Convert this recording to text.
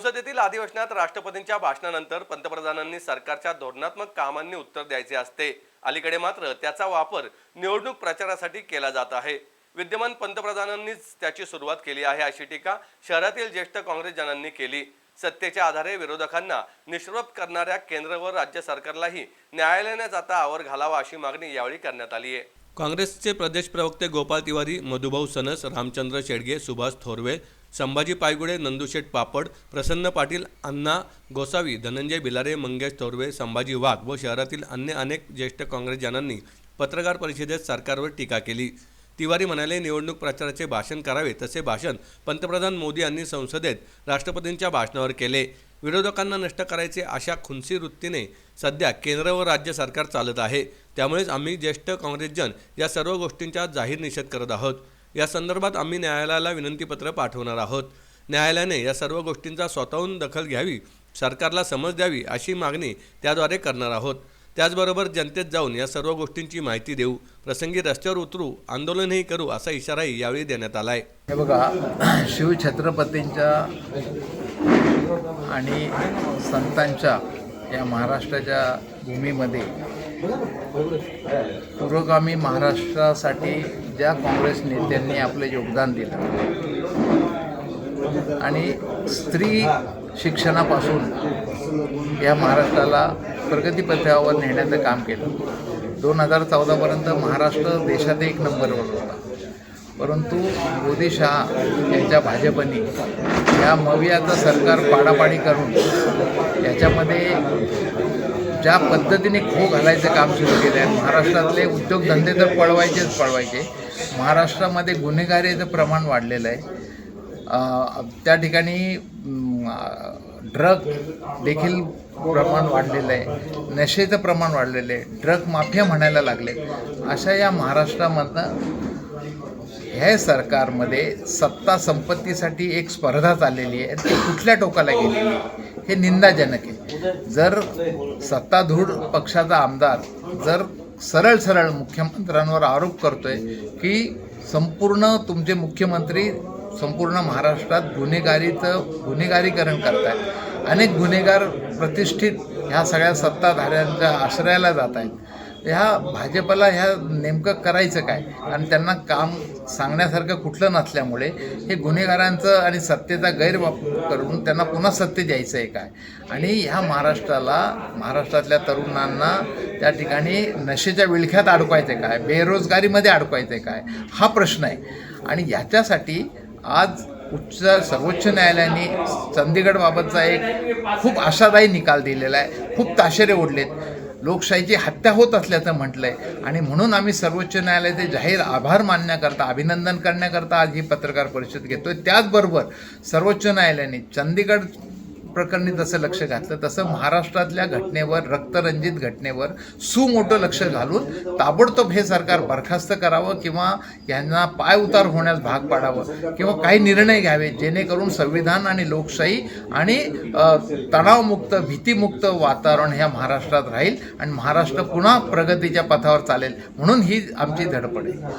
संसदेतील अधिवेशनात राष्ट्रपतींच्या भाषणानंतर पंतप्रधानांनी सरकारच्या धोरणात्मक कामांनी उत्तर द्यायचे असते. अलीकडे मात्र त्याचा वापर निवडणूक प्रचारासाठी केला जात आहे. विद्यमान पंतप्रधानांनीच त्याची सुरुवात केली आहे अशी टीका शहरातील ज्येष्ठ काँग्रेसजनांनी केली. सत्तेच्या आधारे विरोधकांना निष्प्रभ करणाऱ्या केंद्र व राज्य सरकारलाही न्यायालयाने जाता आवर घालावा अशी मागणी यावेळी करण्यात आली आहे. काँग्रेसचे प्रदेश प्रवक्ते गोपाळ तिवारी मधुभाऊ सनस रामचंद्र शेडगे सुभाष थोरवे संभाजी पायगुडे नंदुशेठ पापड प्रसन्न पाटील अण्णा गोसावी धनंजय बिलारे मंगेश थोरवे संभाजी वाघ व शहरातील अन्य अनेक ज्येष्ठ काँग्रेसजनांनी पत्रकार परिषदेत सरकारवर टीका केली. तिवारी म्हणाले निवडणूक प्रचाराचे भाषण करावे तसे भाषण पंतप्रधान मोदी यांनी संसदेत राष्ट्रपतींच्या भाषणावर केले. विरोधकांना नष्ट करायचे अशा खुनसी वृत्तीने सध्या केंद्र व राज्य सरकार चालत आहे. त्यामुळेच आम्ही ज्येष्ठ काँग्रेसजन या सर्व गोष्टींचा जाहीर निषेध करत आहोत. या संदर्भात आम्ही न्यायालयाला विनंतीपत्र पाठवणार आहोत. न्यायालयाने या सर्व गोष्टींचा स्वतःहून दखल घ्यावी सरकारला समज द्यावी अशी मागणी त्याद्वारे करणार आहोत. त्याचबरोबर जनतेत जाऊन या सर्व गोष्टींची माहिती देऊ प्रसंगी रस्त्यावर उतरू आंदोलनही करू असा इशाराही यावेळी देण्यात आला आहे हे बघा शिवछत्रपतींच्या आणि संतांच्या या महाराष्ट्राच्या भूमीमध्ये पुरोगामी महाराष्ट्रासाठी ज्या काँग्रेस नेत्यांनी आपलं योगदान दिलं आणि स्त्री शिक्षणापासून या महाराष्ट्राला प्रगतीपथावर नेण्याचं काम केलं. दोन हजार चौदापर्यंत महाराष्ट्र देशात एक नंबरवर होता. परंतु मोदी शहा यांच्या भाजपनी या मवियाचं सरकार पाडापाडी करून याच्यामध्ये ज्या पद्धतीने खो घालायचं काम सुरू केलं आहे महाराष्ट्रातले उद्योगधंदे तर पळवायचेच पळवायचे. महाराष्ट्रामध्ये गुन्हेगारीचं प्रमाण वाढलेलं आहे. त्या ठिकाणी ड्रग देखील प्रमाण वाढलेलं आहे. नशेचं प्रमाण वाढलेलं आहे. ड्रग माफिया म्हणायला लागले. अशा या महाराष्ट्रामधनं हे सरकारमध्ये सत्ता संपत्तीसाठी एक स्पर्धा चाललेली आहे. ती कुठल्या टोकाला गेलेली आहे हे निंदाजनक आहे. जर सत्ताधूढ पक्षाचा आमदार जर सरळ सरळ मुख्यमंत्र्यांवर आरोप करतोय की संपूर्ण तुमचे मुख्यमंत्री संपूर्ण महाराष्ट्रात गुन्हेगारीचं गुन्हेगारीकरण करतायत अनेक गुन्हेगार प्रतिष्ठित ह्या सगळ्या सत्ताधाऱ्यांच्या आश्रयाला जात आहेत ह्या भाजपला ह्या नेमकं करायचं काय? आणि त्यांना काम सांगण्यासारखं कुठलं नसल्यामुळे हे गुन्हेगारांचं आणि सत्तेचा गैरवापर करून त्यांना पुन्हा सत्ते द्यायचं आहे काय? आणि ह्या महाराष्ट्राला महाराष्ट्रातल्या तरुणांना त्या ठिकाणी नशेच्या विळख्यात अडकवायचं आहे काय? बेरोजगारीमध्ये अडकवायचं आहे काय? हा प्रश्न आहे. आणि याच्यासाठी आज उच्च सर्वोच्च न्यायालयाने चंदीगडबाबतचा एक खूप आशादायी निकाल दिलेला आहे. खूप ताशेरे ओढलेत. लोकशाहीची हत्या होत असल्याचं म्हटलंय. आणि म्हणून आम्ही सर्वोच्च न्यायालयाचे जाहीर आभार मानण्याकरता अभिनंदन करण्याकरता आज ही पत्रकार परिषद घेतोय. त्याचबरोबर सर्वोच्च न्यायालयाने चंदीगड प्रकरणी जसं लक्ष घातलं तसं महाराष्ट्रातल्या घटनेवर रक्तरंजित घटनेवर सुमोठं लक्ष घालून ताबडतोब हे सरकार बरखास्त करावं किंवा यांना पाय उतार होण्यास भाग पाडावं किंवा काही निर्णय घ्यावे जेणेकरून संविधान आणि लोकशाही आणि तणावमुक्त भीतीमुक्त वातावरण ह्या महाराष्ट्रात राहील आणि महाराष्ट्र पुन्हा प्रगतीच्या पथावर चालेल. म्हणून ही आमची धडपड आहे.